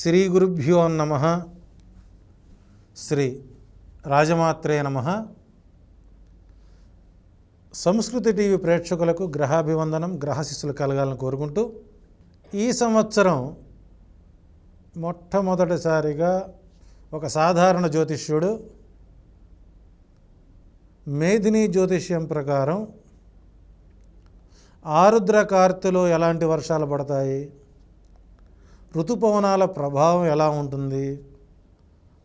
శ్రీ గురుభ్యో నమ. శ్రీ రాజమాత్రే నమ. సంస్కృతి టీవీ ప్రేక్షకులకు గ్రహాభివందనం గ్రహశిస్సులు కలగాలని కోరుకుంటూ ఈ సంవత్సరం మొట్టమొదటిసారిగా ఒక సాధారణ జ్యోతిష్యుడు మేదిని జ్యోతిష్యం ప్రకారం ఆరుద్ర కార్తెలో ఎలాంటి వర్షాలు పడతాయి? ఋతుపవనాల ప్రభావం ఎలా ఉంటుంది?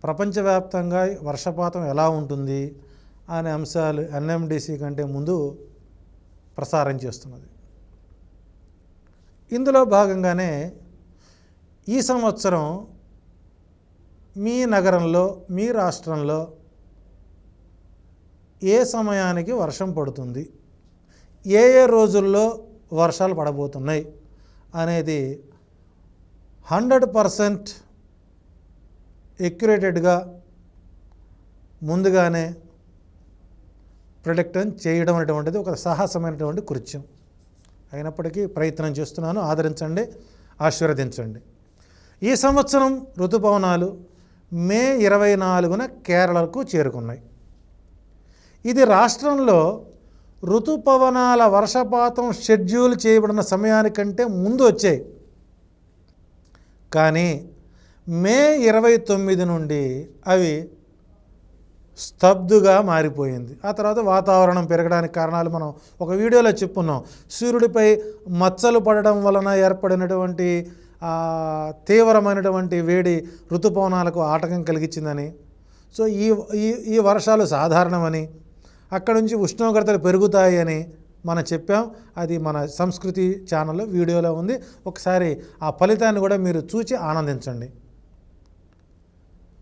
ప్రపంచవ్యాప్తంగా వర్షపాతం ఎలా ఉంటుంది? అనే అంశాలు ఎన్ఎండిసి కంటే ముందు ప్రసారం చేస్తున్నది. ఇందులో భాగంగానే ఈ సంవత్సరం మీ నగరంలో మీ రాష్ట్రంలో ఏ సమయానికి వర్షం పడుతుంది? ఏ ఏ రోజుల్లో వర్షాలు పడబోతున్నాయి? అనేది హండ్రెడ్ పర్సెంట్ ఎక్యురేటెడ్గా ముందుగానే ప్రొడక్ట్ చేయడం అనేటువంటిది ఒక సాహసమైనటువంటి కృత్యం. అయినప్పటికీ ప్రయత్నం చేస్తున్నాను. ఆదరించండి ఆశీర్వదించండి. ఈ సంవత్సరం ఋతుపవనాలు మే ఇరవై నాలుగున కేరళకు చేరుకున్నాయి. ఇది రాష్ట్రంలో ఋతుపవనాల వర్షపాతం షెడ్యూల్ చేయబడిన సమయానికంటే ముందు వచ్చాయి. కానీ మే ఇరవై తొమ్మిది నుండి అవి స్తబ్దుగా మారిపోయింది. ఆ తర్వాత వాతావరణం పెరగడానికి కారణాలు మనం ఒక వీడియోలో చెప్పున్నాం. సూర్యుడిపై మచ్చలు పడడం వలన ఏర్పడినటువంటి తీవ్రమైనటువంటి వేడి ఋతుపవనాలకు ఆటకం కలిగించిందని. సో ఈ ఈ ఈ వర్షాలు సాధారణమని అక్కడ నుంచి ఉష్ణోగ్రతలు పెరుగుతాయి అని మనం చెప్పాం అది మన సంస్కృతి ఛానల్లో వీడియోలో ఉంది. ఒకసారి ఆ ఫలితాన్ని కూడా మీరు చూచి ఆనందించండి.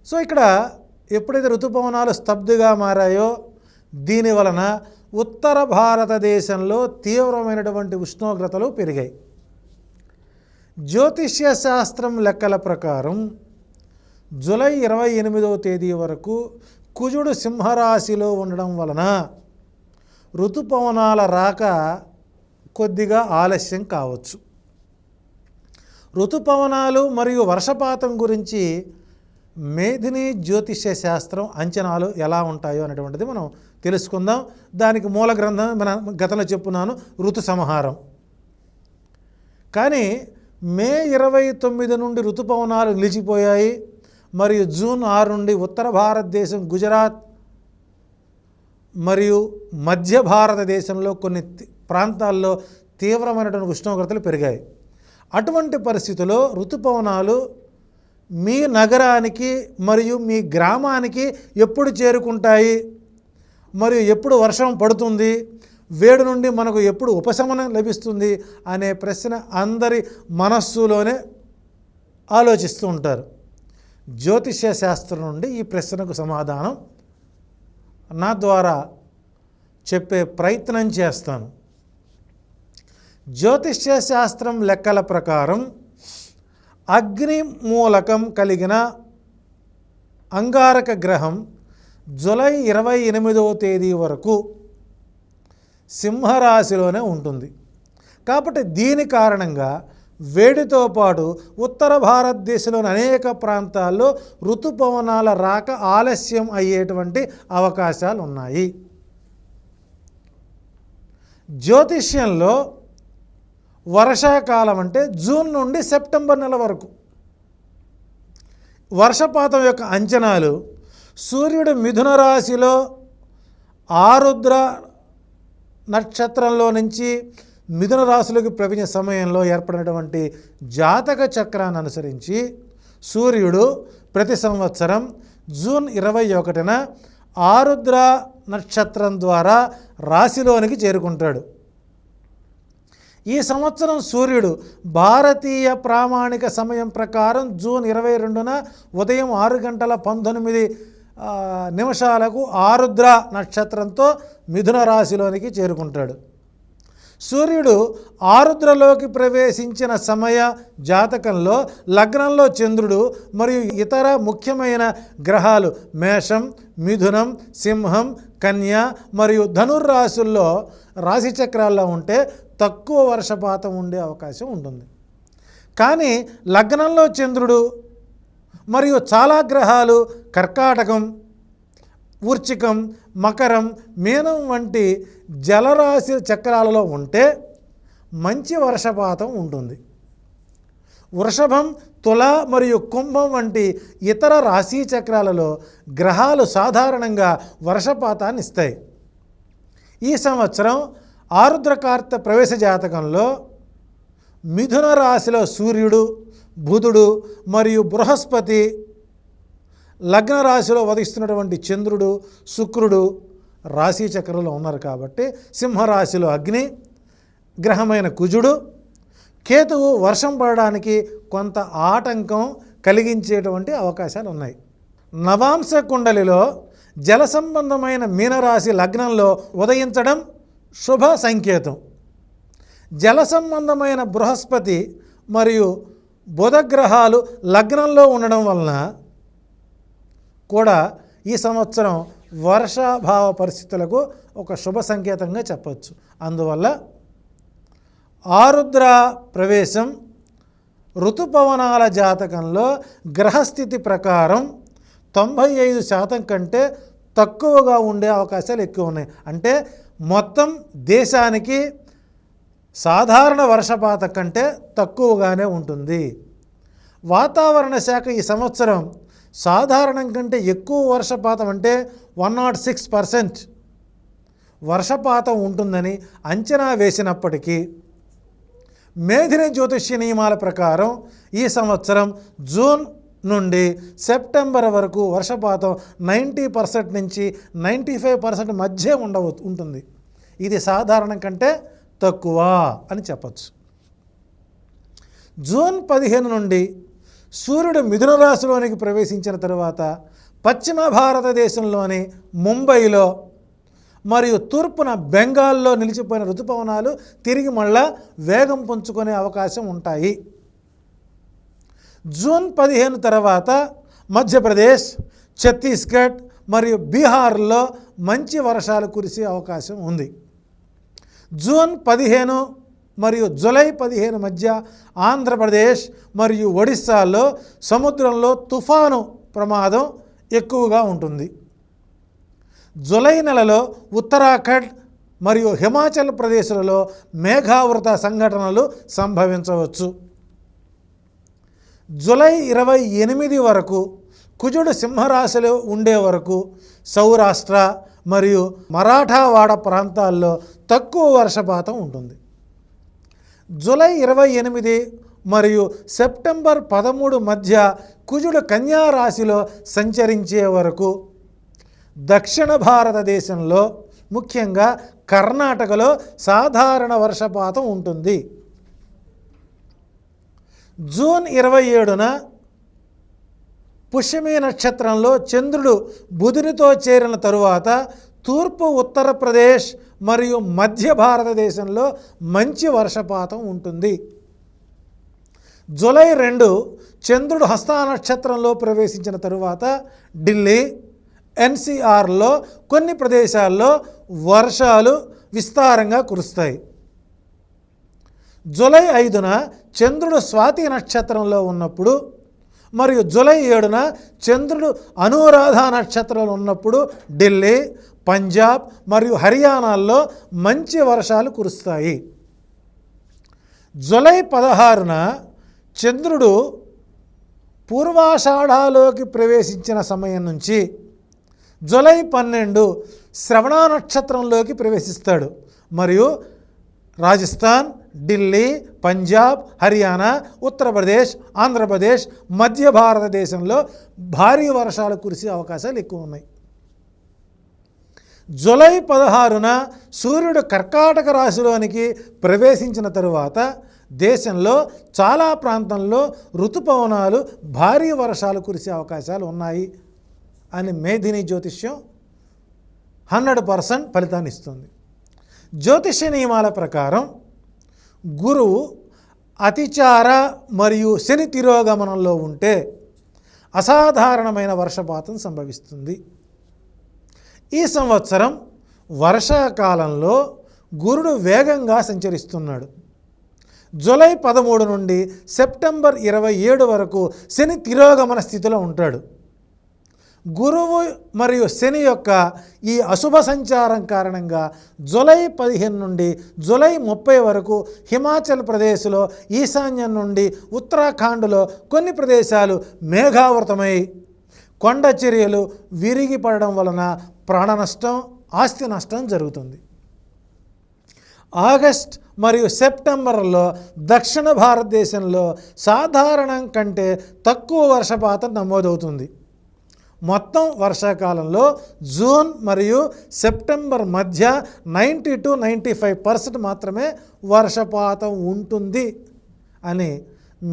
సో ఇక్కడ ఎప్పుడైతే ఋతుపవనాలు స్తబ్దుగా మారాయో దీని వలన ఉత్తర భారతదేశంలో తీవ్రమైనటువంటి ఉష్ణోగ్రతలు పెరిగాయి. జ్యోతిష్య శాస్త్రం లెక్కల ప్రకారం జూలై ఇరవై ఎనిమిదవ తేదీ వరకు కుజుడు సింహరాశిలో ఉండడం వలన ఋతుపవనాల రాక కొద్దిగా ఆలస్యం కావచ్చు. ఋతుపవనాలు మరియు వర్షపాతం గురించి మేధిని జ్యోతిష్య శాస్త్రం అంచనాలు ఎలా ఉంటాయో అనేటువంటిది మనం తెలుసుకుందాం. దానికి మూల గ్రంథం మన గతంలో చెప్పున్నాను ఋతు సంహారం. కానీ మే ఇరవై తొమ్మిది నుండి ఋతుపవనాలు నిలిచిపోయాయి. మరియు జూన్ ఆరు నుండి ఉత్తర భారతదేశం గుజరాత్ మరియు మధ్య భారతదేశంలో కొన్ని ప్రాంతాల్లో తీవ్రమైనటువంటి ఉష్ణోగ్రతలు పెరిగాయి. అటువంటి పరిస్థితుల్లో ఋతుపవనాలు మీ నగరానికి మరియు మీ గ్రామానికి ఎప్పుడు చేరుకుంటాయి? మరియు ఎప్పుడు వర్షం పడుతుంది? వేడి నుండి మనకు ఎప్పుడు ఉపశమనం లభిస్తుంది? అనే ప్రశ్న అందరి మనస్సులోనే ఆలోచిస్తూ ఉంటారు. జ్యోతిష్య శాస్త్రం నుండి ఈ ప్రశ్నకు సమాధానం నా ద్వారా చెప్పే ప్రయత్నం చేస్తాను. జ్యోతిష్య శాస్త్రం లెక్కల ప్రకారం అగ్ని మూలకం కలిగిన అంగారక గ్రహం జులై ఇరవై ఎనిమిదవ తేదీ వరకు సింహరాశిలోనే ఉంటుంది. కాబట్టి దీని కారణంగా వేడితో పాటు ఉత్తర భారతదేశంలోని అనేక ప్రాంతాల్లో ఋతుపవనాల రాక ఆలస్యం అయ్యేటువంటి అవకాశాలు ఉన్నాయి జ్యోతిష్యంలో వర్షాకాలం అంటే జూన్ నుండి సెప్టెంబర్ నెల వరకు. వర్షపాతం యొక్క అంచనాలు సూర్యుడు మిథున రాశిలో ఆరుద్ర నక్షత్రంలో నుంచి మిథున రాశులకు ప్రవేశించే సమయంలో ఏర్పడినటువంటి జాతక చక్రాన్ని అనుసరించి సూర్యుడు ప్రతి సంవత్సరం జూన్ ఇరవై ఒకటిన ఆరుద్ర నక్షత్రం ద్వారా రాశిలోనికి చేరుకుంటాడు. ఈ సంవత్సరం సూర్యుడు భారతీయ ప్రామాణిక సమయం ప్రకారం జూన్ ఇరవై రెండున ఉదయం ఆరు గంటల పంతొమ్మిది నిమిషాలకు ఆరుద్ర నక్షత్రంతో మిథున రాశిలోనికి చేరుకుంటాడు. సూర్యుడు ఆరుద్రలోకి ప్రవేశించిన సమయ జాతకంలో లగ్నంలో చంద్రుడు మరియు ఇతర ముఖ్యమైన గ్రహాలు మేషం మిథునం సింహం కన్య మరియు ధనుర్రాశుల్లో రాశి చక్రాల్లో ఉంటే తక్కువ వర్షపాతం ఉండే అవకాశం ఉంటుంది. కానీ లగ్నంలో చంద్రుడు మరియు చాలా గ్రహాలు కర్కాటకం వృచ్చికం మకరం మీనం వంటి జలరాశి చక్రాలలో ఉంటే మంచి వర్షపాతం ఉంటుంది. వృషభం తుల మరియు కుంభం వంటి ఇతర రాశి చక్రాలలో గ్రహాలు సాధారణంగా వర్షపాతాన్ని ఇస్తాయి. ఈ సంవత్సరం ఆరుద్రకార్త ప్రవేశ జాతకంలో మిథున రాశిలో సూర్యుడు బుధుడు మరియు బృహస్పతి లగ్న రాశిలో వధిస్తున్నటువంటి చంద్రుడు శుక్రుడు రాశి చక్రంలో ఉన్నారు కాబట్టి సింహరాశిలో అగ్ని గ్రహమైన కుజుడు కేతువు వర్షం పడడానికి కొంత ఆటంకం కలిగించేటువంటి అవకాశాలు ఉన్నాయి. నవాంశ కుండలిలో జల సంబంధమైన మీనరాశి లగ్నంలో ఉదయించడం శుభ సంకేతం. జల సంబంధమైన బృహస్పతి మరియు బుధ గ్రహాలు లగ్నంలో ఉండడం వలన కూడా ఈ సంవత్సరం వర్షాభావ పరిస్థితులకు ఒక శుభ సంకేతంగా చెప్పవచ్చు అందువల్ల ఆరుద్ర ప్రవేశం ఋతుపవనాల జాతకంలో గ్రహస్థితి ప్రకారం తొంభై ఐదు శాతం కంటే తక్కువగా ఉండే అవకాశాలు ఎక్కువ ఉన్నాయి. అంటే మొత్తం దేశానికి సాధారణ వర్షపాతం కంటే తక్కువగానే ఉంటుంది. వాతావరణ శాఖ ఈ సంవత్సరం సాధారణం కంటే ఎక్కువ వర్షపాతం అంటే వన్ నాట్ సిక్స్ పర్సెంట్. వర్షపాతం ఉంటుందని అంచనా వేసినప్పటికీ మేధిని జ్యోతిష్య నియమాల ప్రకారం ఈ సంవత్సరం జూన్ నుండి సెప్టెంబర్ వరకు వర్షపాతం నైంటీ పర్సెంట్ నుంచి నైంటీ ఫైవ్ పర్సెంట్ మధ్య ఉండవ ఉంటుంది. ఇది సాధారణం కంటే తక్కువ అని చెప్పచ్చు. జూన్ పదిహేను నుండి సూర్యుడు మిథున రాశిలోనికి ప్రవేశించిన తరువాత పశ్చిమ భారతదేశంలోని ముంబైలో మరియు తూర్పున బెంగాల్లో నిలిచిపోయిన ఋతుపవనాలు తిరిగి మళ్ళా వేగం పుంజుకునే అవకాశం ఉంటాయి. జూన్ పదిహేను తర్వాత మధ్యప్రదేశ్ ఛత్తీస్గఢ్ మరియు బీహార్లో మంచి వర్షాలు కురిసే అవకాశం ఉంది. జూన్ పదిహేను మరియు జులై పదిహేను మధ్య ఆంధ్రప్రదేశ్ మరియు ఒడిస్సాలో సముద్రంలో తుఫాను ప్రమాదం ఎక్కువగా ఉంటుంది. జులై నెలలో ఉత్తరాఖండ్ మరియు హిమాచల్ ప్రదేశ్లలో మేఘావృత సంఘటనలు సంభవించవచ్చు. జులై ఇరవై ఎనిమిది వరకు కుజుడు సింహరాశిలో ఉండే వరకు సౌరాష్ట్ర మరియు మరాఠావాడ ప్రాంతాల్లో తక్కువ వర్షపాతం ఉంటుంది. జూలై ఇరవై ఎనిమిది మరియు సెప్టెంబర్ పదమూడు మధ్య కుజుడు కన్యా రాశిలో సంచరించే వరకు దక్షిణ భారతదేశంలో ముఖ్యంగా కర్ణాటకలో సాధారణ వర్షపాతం ఉంటుంది. జూన్ ఇరవై ఏడున పుష్యమి నక్షత్రంలో చంద్రుడు బుధునితో చేరిన తరువాత తూర్పు ఉత్తరప్రదేశ్ మరియు మధ్య భారతదేశంలో మంచి వర్షపాతం ఉంటుంది. జూలై రెండు చంద్రుడు హస్తానక్షత్రంలో ప్రవేశించిన తరువాత ఢిల్లీ ఎన్సీఆర్లో కొన్ని ప్రదేశాల్లో వర్షాలు విస్తారంగా కురుస్తాయి. జూలై ఐదున చంద్రుడు స్వాతి నక్షత్రంలో ఉన్నప్పుడు మరియు జూలై ఏడున చంద్రుడు అనురాధ నక్షత్రంలో ఉన్నప్పుడు ఢిల్లీ పంజాబ్ మరియు హర్యానాల్లో మంచి వర్షాలు కురుస్తాయి. జూలై పదహారున చంద్రుడు పూర్వాషాఢాలోకి ప్రవేశించిన సమయం నుంచి జూలై పన్నెండు శ్రవణ నక్షత్రంలోకి ప్రవేశిస్తాడు. మరియు రాజస్థాన్ ఢిల్లీ పంజాబ్ హర్యానా ఉత్తరప్రదేశ్ ఆంధ్రప్రదేశ్ మధ్య భారతదేశంలో భారీ వర్షాలు కురిసే అవకాశాలు ఎక్కువ ఉన్నాయి. జూలై పదహారున సూర్యుడు కర్కాటక రాశిలోనికి ప్రవేశించిన తరువాత దేశంలో చాలా ప్రాంతంలో ఋతుపవనాలు భారీ వర్షాలు కురిసే అవకాశాలు ఉన్నాయి అని మేధిని జ్యోతిష్యం హండ్రెడ్ పర్సెంట్ ఫలితాన్ని ఇస్తుంది. జ్యోతిష్య నియమాల ప్రకారం గురువు అతిచార మరియు శని తిరోగమనంలో ఉంటే అసాధారణమైన వర్షపాతం సంభవిస్తుంది. ఈ సంవత్సరం వర్షాకాలంలో గురుడు వేగంగా సంచరిస్తున్నాడు. జూలై పదమూడు నుండి సెప్టెంబర్ ఇరవై ఏడు వరకు శని తిరోగమన స్థితిలో ఉంటాడు. గురువు మరియు శని యొక్క ఈ అశుభ సంచారం కారణంగా జులై పదిహేను నుండి జులై ముప్పై వరకు హిమాచల్ ప్రదేశ్లో ఈశాన్యం నుండి ఉత్తరాఖండ్లో కొన్ని ప్రదేశాలు మేఘావృతమై కొండ చర్యలు విరిగిపడడం వలన ప్రాణ నష్టం ఆస్తి నష్టం జరుగుతుంది. ఆగస్ట్ మరియు సెప్టెంబర్లో దక్షిణ భారతదేశంలో సాధారణం కంటే తక్కువ వర్షపాతం నమోదవుతుంది. మొత్తం వర్షాకాలంలో జూన్ మరియు సెప్టెంబర్ మధ్య ninety to ninety five percent మాత్రమే వర్షపాతం ఉంటుంది అని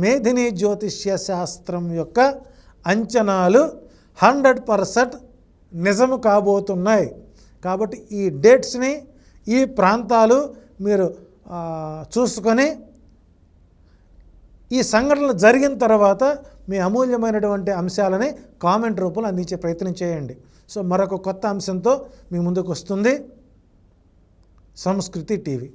మేధిని జ్యోతిష్య శాస్త్రం యొక్క అంచనాలు హండ్రెడ్ పర్సెంట్ నిజము కాబోతున్నాయి. కాబట్టి ఈ డేట్స్ని ఈ ప్రాంతాలు మీరు చూసుకొని ఈ సంఘటనలు జరిగిన తర్వాత మీ అమూల్యమైనటువంటి అంశాలని కామెంట్ రూపంలో అందించే ప్రయత్నం చేయండి. సో మరొక కొత్త అంశంతో మీ ముందుకు వస్తుంది సంస్కృతి టీవీ.